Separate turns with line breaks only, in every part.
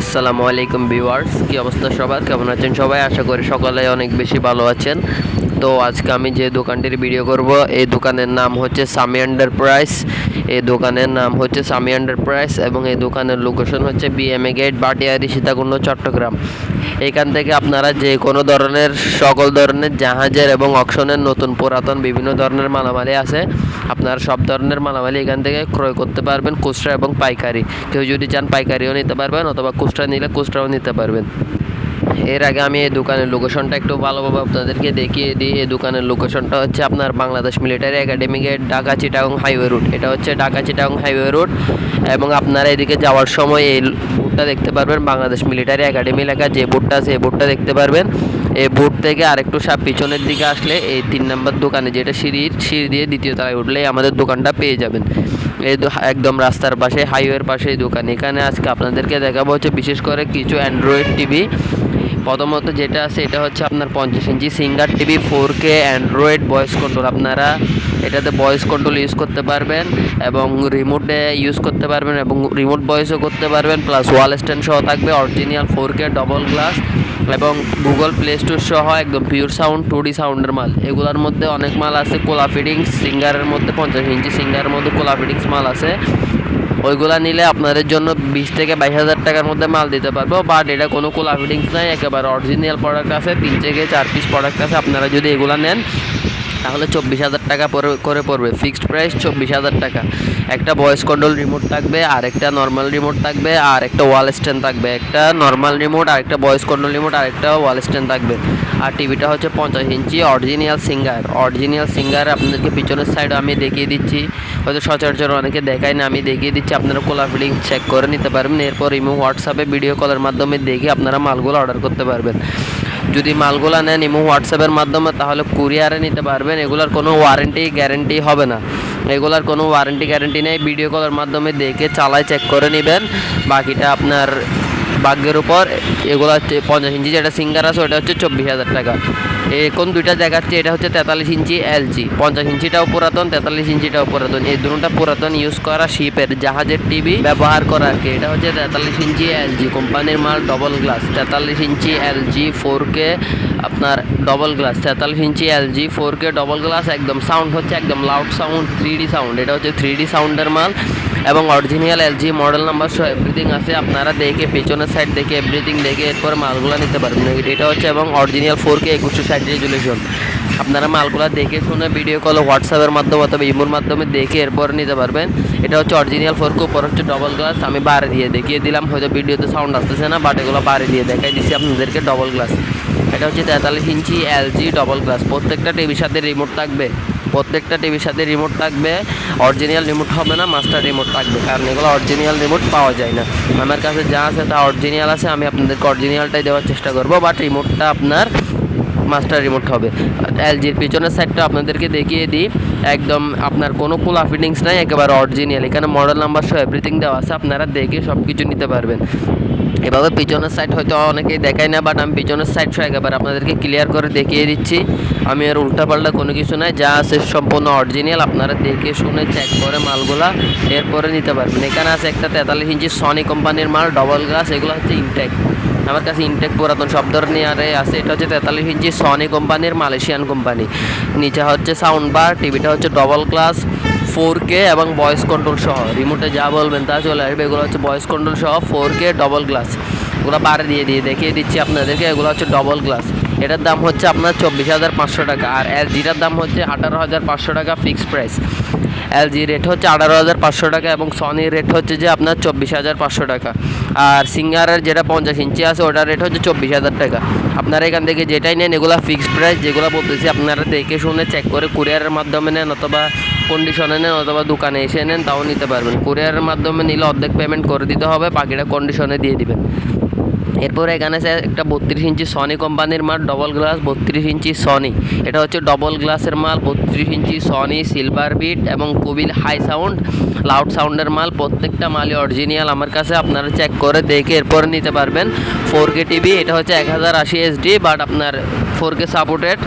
আসসালামু আলাইকুম ভিউয়ার্স, কি অবস্থা সবার? কেমন আছেন সবাই? আশা করি সকালে অনেক বেশি ভালো আছেন। তো আজকে আমি যে দোকানটির ভিডিও করব, এই দোকানের নাম হচ্ছে সামি এন্টারপ্রাইজ এই দোকানের নাম হচ্ছে সামি এন্টারপ্রাইজ এবং এই দোকানের লোকেশন হচ্ছে বিএমএ গেট বাটিয়ারি সীতাকুণ্ড, চট্টগ্রাম। এখান থেকে আপনারা যে কোনো ধরনের, সকল ধরনের জাহাজের এবং অকশনের নতুন, পুরাতন, বিভিন্ন ধরনের মালামালি আছে, আপনারা সব ধরনের মালামালি এখান থেকে ক্রয় করতে পারবেন, খুচরা এবং পাইকারি। কেউ যদি চান পাইকারিও নিতে পারবেন অথবা খুচরা নিলে খুচরাও নিতে পারবেন। এর আগে আমি এই দোকানের লোকেশনটা একটু ভালোভাবে আপনাদেরকে দেখিয়ে দিই। এই দোকানের লোকেশনটা হচ্ছে আপনার Bangladesh military academy gate Dhaka Chittagong highway route এটা হচ্ছে ঢাকা চিটাগং হাইওয়ে রুট এবং আপনারা এদিকে যাওয়ার সময় এই বোর্ডটা দেখতে পারবেন। বাংলাদেশ মিলিটারি একাডেমি লেখা যে বোর্ডটা আছে, এই বোর্ডটা দেখতে পারবেন। এই বোর্ড থেকে আরেকটু সাপ পিছনের দিকে আসলে এই তিন নম্বর দোকানে যেটা সিঁড়ির সিঁড়ি দিয়ে দ্বিতীয় তলায় উঠলেই আমাদের দোকানটা পেয়ে যাবেন। এই একদম রাস্তার পাশে হাইওয়ের পাশে এই দোকান। এখানে আজকে আপনাদেরকে দেখাবো হচ্ছে বিশেষ করে কিছু অ্যান্ড্রয়েড টিভি প্রথমত যেটা আছে, এটা হচ্ছে আপনার পঞ্চাশ inch Singer TV four K Android voice control আপনারা এটাতে ভয়েস কন্ট্রোল ইউজ করতে পারবেন এবং রিমোটে ইউজ করতে পারবেন এবং রিমোট ভয়েসও করতে পারবেন। প্লাস ওয়াল স্ট্যান্ড সহ থাকবে। Original four K double glass এবং গুগল প্লে স্টোর সহ একদম পিওর সাউন্ড টু ডি সাউন্ডের মাল। এগুলোর মধ্যে অনেক মাল আছে কোলা ফিডিংস সিঙ্গারের মধ্যে পঞ্চাশ ইঞ্চি সিঙ্গারের মধ্যে কোলা ফিডিংস মাল আছে। ওইগুলা নিলে আপনাদের জন্য বিশ থেকে বাইশ হাজার টাকার মধ্যে মাল দিতে পারব বাট এটা কোনো কোলা ফিডিংস নাই, একেবারে অরিজিনাল প্রোডাক্ট আছে, তিন থেকে চার পিস প্রোডাক্ট আছে, আপনারা যদি এগুলা নেন তাহলে চব্বিশ হাজার টাকা করে পড়বে। ফিক্সড প্রাইস চব্বিশ হাজার টাকা। একটা ভয়েস কন্ট্রোল রিমোট থাকবে আর একটা নর্মাল রিমোট থাকবে আর একটা ওয়াল স্ট্যান্ড থাকবে। একটা নর্মাল রিমোট আর একটা ভয়েস কন্ট্রোল রিমোট আর একটা ওয়াল স্ট্যান্ড থাকবে আর টিভিটা হচ্ছে পঞ্চাশ inch original Singer original Singer আপনাদেরকে পিছনের সাইডে আমি দেখিয়ে দিচ্ছি। হয়তো সচরাচর অনেকে দেখায় না, আমি দেখিয়ে দিচ্ছি। আপনারা কোলা ফিলিং চেক করে নিতে পারবেন। এরপর ইমো হোয়াটসঅ্যাপে ভিডিও কলের মাধ্যমে দেখে আপনারা মালগুলো অর্ডার করতে পারবেন। যদি মালগুলো নেন ইমো হোয়াটসঅ্যাপের মাধ্যমে, তাহলে কুরিয়ারে নিতে পারবেন। এগুলোর কোনো ওয়ারেন্টি, গ্যারেন্টি হবে না। এগুলার কোনো ওয়ারেন্টি, গ্যারেন্টি নেই। ভিডিও কলের মাধ্যমে দেখে, চালায় চেক করে নেবেন। বাকিটা আপনার ভাগ্যের উপর এগুলো হচ্ছে পঞ্চাশ ইঞ্চি, যেটা সিঙ্গার আছে ওটা হচ্ছে চব্বিশ হাজার টাকা। এখন দুইটা দেখাচ্ছে, এটা হচ্ছে তেতাল্লিশ ইঞ্চি এলজি। পঞ্চাশ ইঞ্চিটাও পুরাতন, তেতাল্লিশ ইঞ্চিটাও পুরাতন। এই দুটোটা পুরাতন ইউজ করা শিপের জাহাজের টিভি ব্যবহার করা আর কি। এটা হচ্ছে তেতাল্লিশ ইঞ্চি এলজি, কোম্পানির মাল ডবল গ্লাস তেতাল্লিশ ইঞ্চি এলজি ফোর কে আপনার ডবল গ্লাস তেতাল্লিশ inch LG four K double glass একদম সাউন্ড হচ্ছে একদম loud sound three D sound এটা হচ্ছে থ্রি ডি সাউন্ডের মাল এবং অরিজিনাল এলজি মডেল নাম্বার সহ এভরিথিং আছে। আপনারা দেখে পেছনের সাইড দেখে এভরিথিং দেখে এরপর মালগুলো নিতে পারবেন। এটা হচ্ছে এবং অরিজিনাল ফোর কে একুশশো ষাট রেজুলেশন আপনারা মালগুলো দেখে শুনে ভিডিও কল হোয়াটসঅ্যাপের মাধ্যমে অথবা ইমোর মাধ্যমে দেখে এরপর নিতে পারবেন। এটা হচ্ছে অরিজিনাল ফোর কে উপর হচ্ছে ডবল গ্লাস আমি বারে দিয়ে দেখিয়ে দিলাম, হয়তো ভিডিওতে সাউন্ড আসতেছে না বাট এগুলো বারে দিয়ে দেখাই দিচ্ছি আপনাদেরকে ডবল গ্লাস এটা হচ্ছে তেতাল্লিশ ইঞ্চি এলজি ডবল গ্লাস। প্রত্যেকটা টিভির সাথে রিমোট থাকবে। প্রত্যেকটা টিভির সাথে রিমোট থাকবে। অরিজিনাল রিমোট হবে না মাস্টার রিমোট থাকবে। কারণ এগুলো অরিজিনাল রিমোট পাওয়া যায় না। আমার কাছে যা আছে তা অরিজিনাল আছে, আমি আপনাদেরকে অরিজিনালটাই দেওয়ার চেষ্টা করব। বাট রিমোটটা আপনার মাস্টার রিমোট হবে। এলজির পিছনের সাইডটা আপনাদেরকে দেখিয়ে দিই। একদম আপনার কোনো কোলা ফিটিংস নাই, একেবারে অরিজিনাল এখানে মডেল নাম্বার সহ এভরিথিং দেওয়া আছে, আপনারা দেখে সব কিছু নিতে পারবেন। এভাবে পিছনের সাইড হয়তো অনেকেই দেখায় না বাট আমি পিছনের সাইড সহ একেবারে আপনাদেরকে ক্লিয়ার করে দেখিয়ে দিচ্ছি। আমি আর উল্টাপাল্টা কোনো কিছু নাই, যা আছে সম্পূর্ণ অরিজিনাল আপনারা দেখে শুনে চেক করে মালগুলা এরপরে নিতে পারবেন। এখানে আছে একটা তেতাল্লিশ ইঞ্চি সনি কোম্পানির মাল ডবল গ্লাস এগুলো হচ্ছে ইনটেক আমার কাছে ইনটেক পুরাতন সব ধরনের আরে আছে। এটা হচ্ছে তেতাল্লিশ ইঞ্চি সনি কোম্পানির মালয়েশিয়ান কোম্পানি নিচে হচ্ছে সাউন্ড বার টিভিটা হচ্ছে ডবল ক্লাস ফোর কে এবং ভয়েস কন্ট্রোল সহ। রিমোটে যা বলবেন তা চলে আসবে। এগুলো হচ্ছে ভয়েস কন্ট্রোল সহ ফোর কে ডবল গ্লাস এগুলো বারে দিয়ে দিয়ে দেখিয়ে দিচ্ছি আপনাদেরকে। এগুলো হচ্ছে ডবল গ্লাস এটার দাম হচ্ছে আপনার চব্বিশ হাজার পাঁচশো টাকা। আর এলজিটার দাম হচ্ছে আঠারো হাজার পাঁচশো টাকা ফিক্সড প্রাইস এলজি রেট হচ্ছে আঠারো হাজার পাঁচশো টাকা এবং সনির রেট হচ্ছে যে আপনার চব্বিশ হাজার পাঁচশো টাকা। আর সিঙ্গারের যেটা পঞ্চাশ ইঞ্চি আছে, ওটার রেট হচ্ছে চব্বিশ হাজার টাকা। আপনারা এখান থেকে যেটাই নেন, এগুলো ফিক্সড প্রাইস যেগুলো বলতেছি, আপনারা দেখে শুনে চেক করে কুরিয়ারের মাধ্যমে নেন অথবা কন্ডিশনে নেন অথবা দোকানে এসে নেন, তাও নিতে পারবেন। কুরিয়ারের মাধ্যমে নিলে অর্ধেক পেমেন্ট করে দিতে হবে, বাকিটা কন্ডিশনে দিয়ে দিবেন। এরপর এখানে আছে একটা বত্রিশ ইঞ্চি সনি কোম্পানির মাল ডবল গ্লাস বত্রিশ ইঞ্চি সনি এটা হচ্ছে ডবল গ্লাসের মাল, বত্রিশ ইঞ্চি সনি সিলভার বিট এবং কুবিল হাই সাউন্ড লাউড সাউন্ডের মাল। প্রত্যেকটা মালই অরিজিনাল আমার কাছে আপনারা চেক করে দেখে এরপর নিতে পারবেন। ফোর কে টিভি এটা হচ্ছে এক হাজার আশি এসডি বাট আপনার four K supported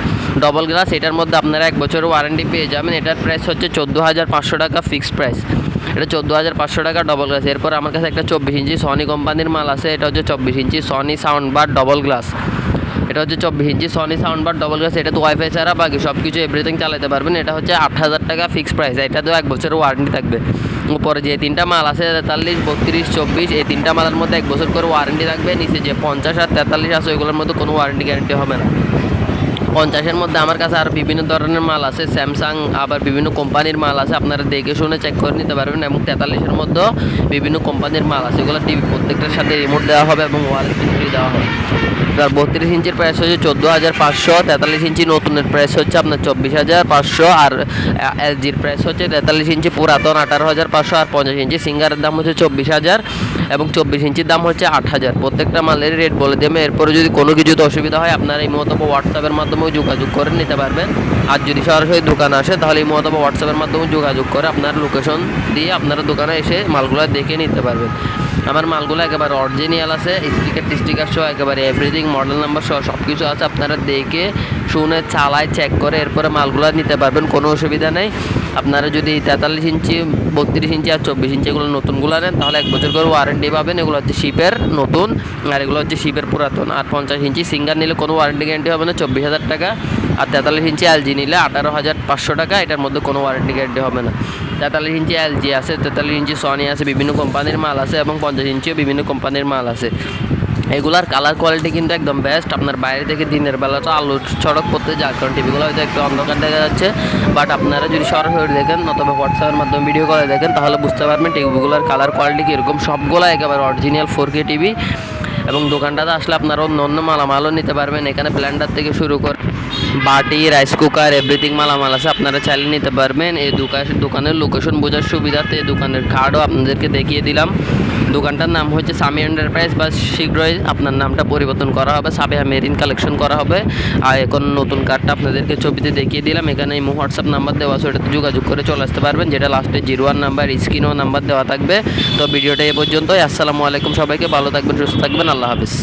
double glass এটার মধ্যে আপনারা এক বছর ওয়ারেন্টি পেয়ে যাবেন। এটার প্রাইস হচ্ছে চোদ্দ হাজার পাঁচশো টাকা ফিক্সড প্রাইস এটা চোদ্দ হাজার পাঁচশো টাকা ডবল গ্লাস এরপর আমার কাছে একটা চব্বিশ ইঞ্চি সনি কোম্পানির মাল আছে। এটা হচ্ছে চব্বিশ inch Sony sound bar double glass এটা হচ্ছে চব্বিশ inch Sony sound bar double glass এটা তো ওয়াইফাই ছাড়া বাকি সব কিছু এভরিথিং চালাতে পারবেন। এটা হচ্ছে আট হাজার টাকা ফিক্স প্রাইস এটা তো এক বছরের ওয়ারেন্টি থাকবে। উপরে যে তিনটা মাল আছে, তেতাল্লিশ, বত্রিশ, চব্বিশ, এই তিনটা মালের মধ্যে এক বছর করে ওয়ারেন্টি থাকবে। নিচে যে পঞ্চাশ আর তেতাল্লিশ আছে, ওইগুলোর মধ্যে কোনো ওয়ারেন্টি গ্যারেন্টি হবে না। পঞ্চাশের মধ্যে আমার কাছে আর বিভিন্ন ধরনের মাল আছে স্যামসাং আবার বিভিন্ন কোম্পানির মাল আছে, আপনারা দেখে শুনে চেক করে নিতে পারবেন, এবং তেতাল্লিশের মধ্যেও বিভিন্ন কোম্পানির মাল আছে, এগুলো টিভি প্রত্যেকটার সাথে রিমোট দেওয়া হবে এবং ওয়াল ফ্রি দেওয়া হবে। এবার বত্রিশ ইঞ্চির প্রাইস হচ্ছে চোদ্দ হাজার পাঁচশো, তেতাল্লিশ ইঞ্চি নতুনের প্রাইস হচ্ছে আপনার চব্বিশ হাজার পাঁচশো, আর এলজির প্রাইস হচ্ছে তেতাল্লিশ ইঞ্চি পুরাতন আঠারো হাজার পাঁচশো, আর পঞ্চাশ ইঞ্চি সিঙ্গারের দাম হচ্ছে চব্বিশ হাজার। এবং চব্বিশ ইঞ্চির দাম হচ্ছে আট হাজার। প্রত্যেকটা মালের রেট বলে দেবে। এরপরে যদি কোনো কিছুতে অসুবিধা হয়, আপনারা এই মতো হোয়াটসঅ্যাপের মাধ্যমেও যোগাযোগ করে নিতে পারবেন। আর যদি সরাসরি দোকান আসে, তাহলে এই মতো হোয়াটসঅ্যাপের মাধ্যমে যোগাযোগ করে আপনার লোকেশন দিয়ে আপনারা দোকানে এসে মালগুলো দেখে নিতে পারবেন। আমার মালগুলো একেবারে অরিজিনাল আছে স্টিকার টিস্টিকার সহ একেবারে এভরিথিং মডেল নাম্বার সহ সব কিছু আছে। আপনারা দেখে শুনে চালায় চেক করে, এরপরে মালগুলো নিতে পারবেন, কোনো অসুবিধা নেই। আপনারা যদি তেতাল্লিশ ইঞ্চি, বত্রিশ ইঞ্চি আর চব্বিশ ইঞ্চি এগুলো নতুনগুলো নেন, তাহলে এক বছর করে ওয়ারেন্টি পাবেন। এগুলো হচ্ছে শিপের নতুন, আর এগুলো হচ্ছে শিপের পুরাতন। আর পঞ্চাশ ইঞ্চি সিঙ্গার নিলে কোনো ওয়ারেন্টি গ্যারেন্টি হবে না, চব্বিশ হাজার টাকা। আর তেতাল্লিশ ইঞ্চি এলজি নিলে আঠারো হাজার পাঁচশো টাকা, এটার মধ্যে কোনো ওয়ারেন্টি গ্যারেন্টি হবে না। তেতাল্লিশ ইঞ্চি এলজি আছে, তেতাল্লিশ ইঞ্চি সনি আছে, বিভিন্ন কোম্পানির মাল আছে, এবং পঞ্চাশ ইঞ্চিও বিভিন্ন কোম্পানির মাল আছে। এগুলার কালার কোয়ালিটি কিন্তু একদম বেস্ট আপনার বাইরে থেকে দিনের বেলাটা আলো ছড়ক করতে যার কারণ টিভিগুলো হয়তো একটু অন্ধকার দেখা যাচ্ছে। বাট আপনারা যদি সরাসরি দেখেন অথবা হোয়াটসঅ্যাপের মাধ্যমে ভিডিও করে দেখেন, তাহলে বুঝতে পারবেন টিভিগুলোর কালার কোয়ালিটি কীরকম। সবগুলো একেবারে অরিজিনাল ফোর কে টিভি এবং দোকানটাতে আসলে আপনারা অন্য অন্য মালামালও নিতে পারবেন। এখানে ব্ল্যান্ডার থেকে শুরু করে বাটি রাইস কুকার এভরিথিং মালামাল আছে, আপনারা চাইলে নিতে পারবেন। এই দোকান দোকানের লোকেশন বোঝার সুবিধাতে এই দোকানের কার্ডও আপনাদেরকে দেখিয়ে দিলাম। দোকানটার নাম হচ্ছে সামি এন্টারপ্রাইজ বা শীঘ্রই আপনার নামটা পরিবর্তন করা হবে, সাবিহা মেরিন কালেকশন করা হবে। আর এখন নতুন কার্ডটা আপনাদেরকে ছবিতে দেখিয়ে দিলাম, এখানে এই হোয়াটসঅ্যাপ নাম্বার দেওয়া আছে, ওটাতে যোগাযোগ করে চলে আসতে পারবেন, যেটা লাস্টে জিরো ওয়ান নাম্বার স্ক্রিনও নাম্বার দেওয়া থাকবে। তো ভিডিওটা এ পর্যন্তই, আসসালামু আলাইকুম সবাইকে, ভালো থাকবেন, সুস্থ থাকবেন, আল্লাহ হাফিজ।